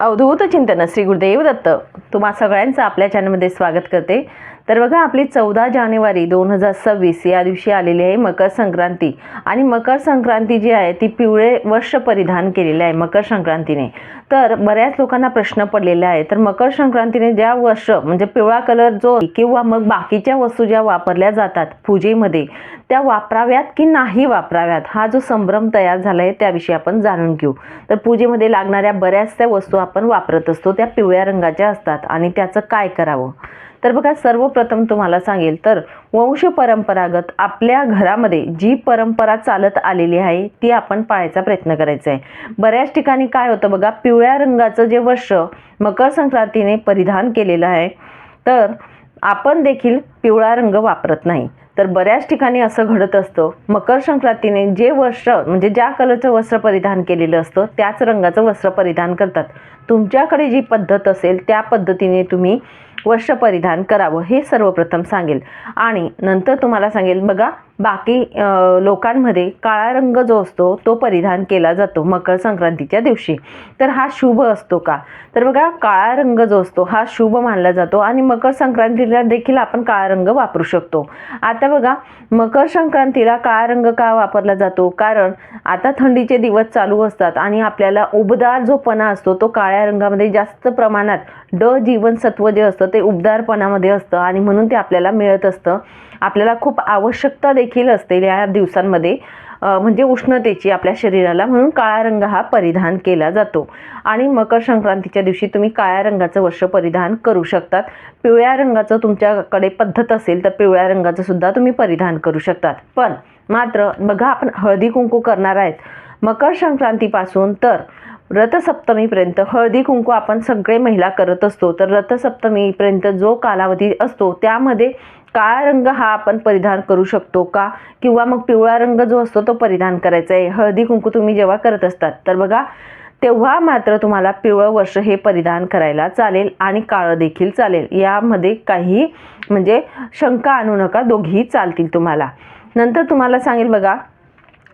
अवधूत चिंतन श्री गुरुदेव दत्त. तुम्हा सगळ्यांचं आपल्या चॅनलमध्ये स्वागत करते. तर बघा आपली चौदा जानेवारी दोन हजार सव्वीस या दिवशी आलेली आहे मकर संक्रांती. आणि मकर संक्रांती जी आहे ती पिवळे वर्ष परिधान केलेले आहे मकर संक्रांतीने. तर बऱ्याच लोकांना प्रश्न पडलेला आहे तर मकर संक्रांतीने ज्या वर्ष म्हणजे पिवळा कलर जो किंवा मग बाकीच्या वस्तू ज्या वापरल्या जातात पूजेमध्ये त्या वापराव्यात की नाही वापराव्यात हा जो संभ्रम तयार झाला आहे त्याविषयी आपण जाणून घेऊ. तर पूजेमध्ये लागणाऱ्या बऱ्याच त्या वस्तू आपण वापरत असतो त्या पिवळ्या रंगाच्या असतात. आणि त्याचं काय करावं? तर बघा सर्वप्रथम तुम्हाला सांगेल तर वंश परंपरागत आपल्या घरामध्ये जी परंपरा चालत आलेली आहे ती आपण पाळायचा प्रयत्न करायचा आहे. बऱ्याच ठिकाणी काय होतं बघा पिवळ्या रंगाचं जे वर्ष मकर संक्रांतीने परिधान केलेलं आहे तर आपण देखील पिवळा रंग वापरत नाही. तर बऱ्याच ठिकाणी असं घडत असतं मकर संक्रांतीने जे वस्त्र म्हणजे ज्या कलरचं वस्त्र परिधान केलेलं असतं त्याच रंगाचं वस्त्र परिधान करतात. तुमच्याकडे जी पद्धत असेल त्या पद्धतीने तुम्ही वस्त्र परिधान करावं हे सर्वप्रथम सांगेल. आणि नंतर तुम्हाला सांगेल बघा बाकी लोकांमध्ये काळा रंग जो असतो तो परिधान केला जातो मकर संक्रांतीच्या दिवशी. तर हा शुभ असतो का? तर बघा काळा रंग जो असतो हा शुभ मानला जातो आणि मकर संक्रांतीला देखील आपण काळा रंग वापरू शकतो. आता बघा मकर संक्रांतीला काळा रंग का वापरला जातो? कारण आता थंडीचे दिवस चालू असतात आणि आपल्याला उबदार जो पणा असतो तो काळ्या रंगामध्ये जास्त प्रमाणात ड जीवनसत्व जे असतं ते उबदारपणामध्ये असतं आणि म्हणून ते आपल्याला मिळत असतं. आपल्याला खूप आवश्यकता देखील देखील असते या दिवसांमध्ये म्हणजे उष्णतेची आपल्या शरीराला म्हणून काळा रंग हा परिधान केला जातो. आणि मकर संक्रांतीच्या दिवशी तुम्ही काळ्या रंगाचं वस्त्र परिधान करू शकतात. पिवळ्या रंगाचं तुमच्याकडे पद्धत असेल तर पिवळ्या रंगाचं सुद्धा तुम्ही परिधान करू शकतात. पण मात्र बघा आपण हळदी कुंकू करणार आहेत. मकर संक्रांतीपासून तर रथसप्तमीपर्यंत हळदी कुंकू आपण सगळे महिला करत असतो. तर रथसप्तमीपर्यंत जो कालावधी असतो त्यामध्ये काळा रंग हा आपण परिधान करू शकतो का? किंवा मग पिवळा रंग जो असतो तो परिधान करायचा आहे. हळदी कुंकू तुम्ही जेव्हा करत असतात तर बघा तेव्हा मात्र तुम्हाला पिवळं वर्ष हे परिधान करायला चालेल आणि काळं देखील चालेल. यामध्ये काही म्हणजे शंका आणू नका दोघीही चालतील तुम्हाला. नंतर तुम्हाला सांगेल बघा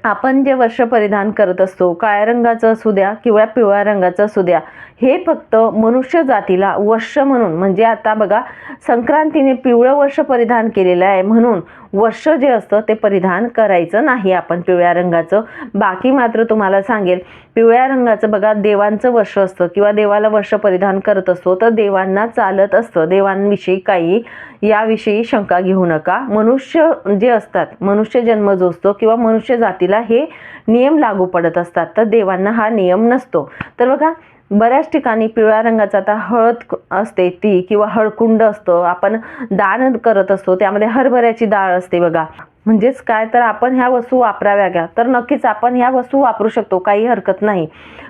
आपण जे वस्त्र परिधान करत असतो काळ्या रंगाचं असू द्या किंवा पिवळ्या रंगाचं असू द्या हे फक्त मनुष्य जातीला वस्त्र म्हणून म्हणजे आता बघा संक्रांतीने पिवळं वस्त्र परिधान केलेलं आहे म्हणून वस्त्र जे असतं ते परिधान करायचं नाही आपण पिवळ्या रंगाचं. बाकी मात्र तुम्हाला सांगेल पिवळ्या रंगाचं बघा देवांचं वस्त्र असतं किंवा देवाला वर्ष परिधान करत असतो तर देवांना चालत असतं. देवांविषयी काही याविषयी शंका घेऊ नका. मनुष्य जे असतात मनुष्य जन्म जो असतो किंवा मनुष्य जातीला हे नियम लागू पडत असतात. तर देवांना हा नियम नसतो. तर बघा बऱ्याच ठिकाणी पिवळ्या रंगाचा आता हळद असते ती किंवा हळकुंड असतं आपण दान करत असतो त्यामध्ये हरभऱ्याची डाळ असते बघा. म्हणजेच काय? तर आपण ह्या वस्तू वापराव्या का? तर नक्कीच आपण ह्या वस्तू वापरू शकतो काही हरकत नाही.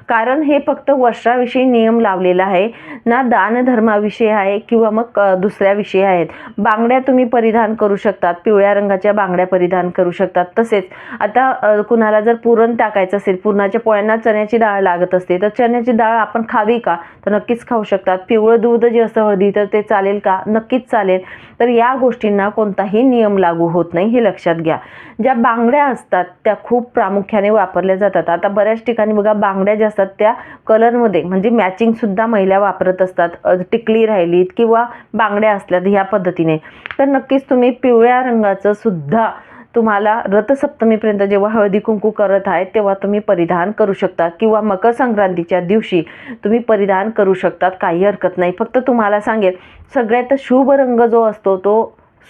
कारण हे फक्त वर्षाविषयी नियम लावलेला आहे ना दानधर्माविषयी आहे किंवा मग दुसऱ्या विषयी आहेत. बांगड्या तुम्ही परिधान करू शकतात पिवळ्या रंगाच्या बांगड्या परिधान करू शकतात तसेच आता कुणाला जर पुरण टाकायचं असेल पुरणाच्या पोळ्यांना चण्याची डाळ लागत असते तर चण्याची डाळ आपण खावी का? तर नक्कीच खाऊ शकतात. पिवळं दूध जे असतं हळदी तर ते चालेल का? नक्कीच चालेल. तर या गोष्टींना कोणताही नियम लागू होत नाही हे लक्षात घ्या. ज्या बांगड्या असतात त्या खूप प्रामुख्याने वापरल्या जातात. आता बऱ्याच ठिकाणी बघा बांगड्या ज्या असतात त्या कलरमध्ये म्हणजे मॅचिंगसुद्धा महिला वापरत असतात. टिकली राहिलीत किंवा बांगड्या असल्यात ह्या पद्धतीने. तर नक्कीच तुम्ही पिवळ्या रंगाचं सुद्धा तुम्हाला रथसप्तमीपर्यंत जेव्हा हळदी कुंकू करत आहेत तेव्हा तुम्ही परिधान करू शकता. किंवा मकर संक्रांतीच्या दिवशी तुम्ही परिधान करू शकतात. काही हरकत नाही. फक्त तुम्हाला सांगेल सगळ्यात शुभ रंग जो असतो तो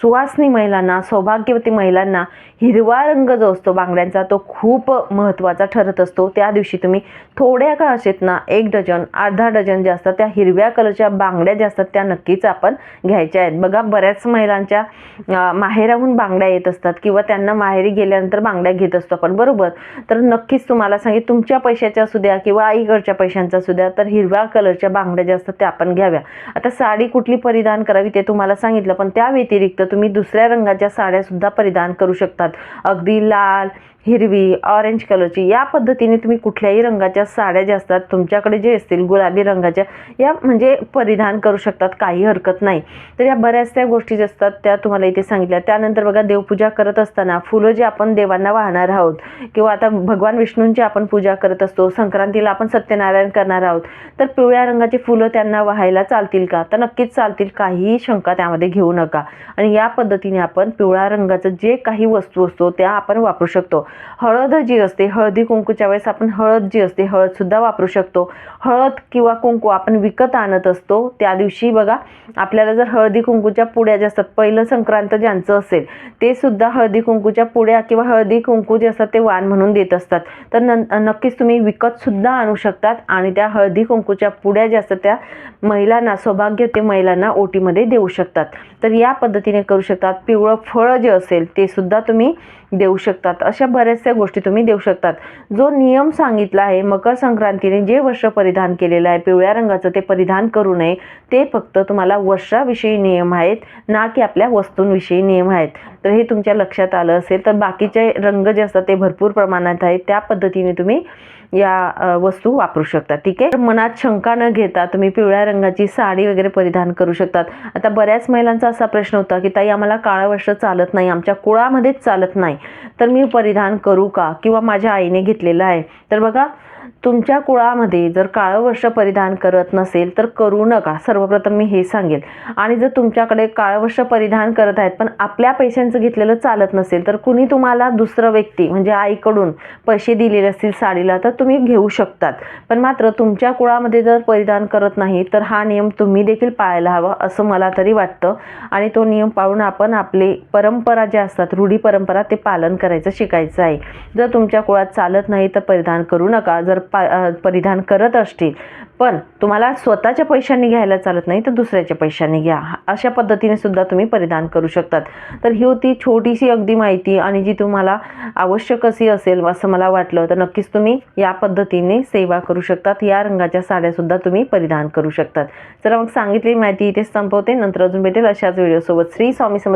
सुवासनी महिलांना सौभाग्यवती महिलांना हिरवा रंग जो असतो बांगड्यांचा तो खूप महत्त्वाचा ठरत असतो. त्या दिवशी तुम्ही थोड्या का असेत ना एक डझन अर्धा डझन ज्या असतात त्या हिरव्या कलरच्या बांगड्या ज्या असतात त्या नक्कीच आपण घ्यायच्या आहेत. बघा बऱ्याच महिलांच्या माहेराहून बांगड्या येत असतात किंवा त्यांना माहेरी गेल्यानंतर बांगड्या घेत असतो आपण. बरोबर? तर नक्कीच तुम्हाला सांगेल तुमच्या पैशाच्या असू द्या किंवा आईकडच्या पैशांचा असू द्या तर हिरव्या कलरच्या बांगड्या ज्या असतात त्या आपण घ्याव्या. आता साडी कुठली परिधान करावी ते तुम्हाला सांगितलं पण त्या व्यतिरिक्त तर तुम्ही दुसऱ्या रंगाच्या साड्या सुद्धा परिधान करू शकतात. अगदी लाल हिरवी ऑरेंज कलरची या पद्धतीने तुम्ही कुठल्याही रंगाच्या साड्या ज्या असतात तुमच्याकडे जे असतील गुलाबी रंगाच्या या म्हणजे परिधान करू शकतात काही हरकत नाही. तर या बऱ्याचशा गोष्टी ज्या असतात त्या तुम्हाला इथे सांगितल्या. त्यानंतर बघा देवपूजा करत असताना फुलं जे आपण देवांना वाहणार आहोत किंवा आता भगवान विष्णूंची आपण पूजा करत असतो संक्रांतीला आपण सत्यनारायण करणार आहोत तर पिवळ्या रंगाची फुलं त्यांना वाहायला चालतील का? तर नक्कीच चालतील काहीही शंका त्यामध्ये घेऊ नका. आणि या पद्धतीने आपण पिवळ्या रंगाचं जे काही वस्तू असतो त्या आपण वापरू शकतो. हळद जी असते हळदी कुंकूच्या वेळेस आपण हळद जी असते हळदसुद्धा वापरू शकतो. हळद किंवा कुंकू आपण विकत आणत असतो त्या दिवशी बघा आपल्याला जर हळदी कुंकूच्या पुड्या ज्या असतात पहिलं संक्रांत ज्यांचं असेल ते सुद्धा हळदी कुंकूच्या पुड्या किंवा हळदी कुंकू जे असतात ते वाण म्हणून देत असतात. तर न नक्कीच तुम्ही विकतसुद्धा आणू शकतात आणि त्या हळदी कुंकूच्या पुड्या ज्या असतात त्या महिलांना सौभाग्यवती महिलांना ओटीमध्ये देऊ शकतात. तर या पद्धतीने करू शकतात. पिवळं फळं जे असेल ते सुद्धा तुम्ही देऊ शकतात. अशा बऱ्याचशा गोष्टी तुम्ही देऊ शकतात. जो नियम सांगितला आहे मकर संक्रांतीने जे वस्त्र परिधान केलेलं आहे पिवळ्या रंगाचं ते परिधान करू नये ते फक्त तुम्हाला वस्त्राविषयी नियम आहेत ना की आपल्या वस्तूंविषयी नियम आहेत. तर हे तुमच्या लक्षात आलं असेल तर बाकीचे रंग जे असतात ते भरपूर प्रमाणात आहेत. त्या पद्धतीने तुम्ही या वस्तू वापरू शकता ठीक आहे? मनात शंका न घेता तुम्ही पिवळ्या रंगाची साडी वगैरे परिधान करू शकतात. आता बऱ्याच महिलांचा असा प्रश्न होता की ताई आम्हाला काळं वस्त्र चालत नाही आमच्या कुळामध्येच चालत नाही. तर मी परिधान करू का? किंवा माझ्या आईने घेतलेलं आहे. तर बघा तुमच्या कुळामध्ये जर काळं वस्त्र परिधान करत नसेल तर करू नका. सर्वप्रथम मी हे सांगेल. आणि जर तुमच्याकडे काळं वस्त्र परिधान करत आहेत पण आपल्या पैशांचं घेतलेलं चालत नसेल तर कुणी तुम्हाला दुसरं व्यक्ती म्हणजे आईकडून पैसे दिलेले असतील साडीला तर तुम्ही घेऊ शकतात. पण मात्र तुमच्या कुळामध्ये जर परिधान करत नाही तर हा नियम तुम्ही देखील पाळायला हवा असं मला तरी वाटतं. आणि तो नियम पाळून आपण आपले परंपरा ज्या असतात रूढी परंपरा ते पालन करायचं शिकायचं आहे. जर तुमच्या कुळात चालत नाही तर परिधान करू नका. जर पा परिधान करत असतील पण तुम्हाला स्वतःच्या पैशांनी घ्यायला चालत नाही तर दुसऱ्याच्या पैशांनी घ्या. अशा पद्धतीने सुद्धा तुम्ही परिधान करू शकतात. तर ही होती छोटीशी अगदी माहिती आणि जी तुम्हाला आवश्यक अशी असेल असं मला वाटलं तर नक्कीच तुम्ही या पद्धतीने सेवा करू शकतात. या रंगाच्या साड्यासुद्धा तुम्ही परिधान करू शकतात. तर मग सांगितलेली माहिती इथेच संपवते. नंतर अजून भेटेल अशाच व्हिडिओसोबत श्री स्वामी समर्थ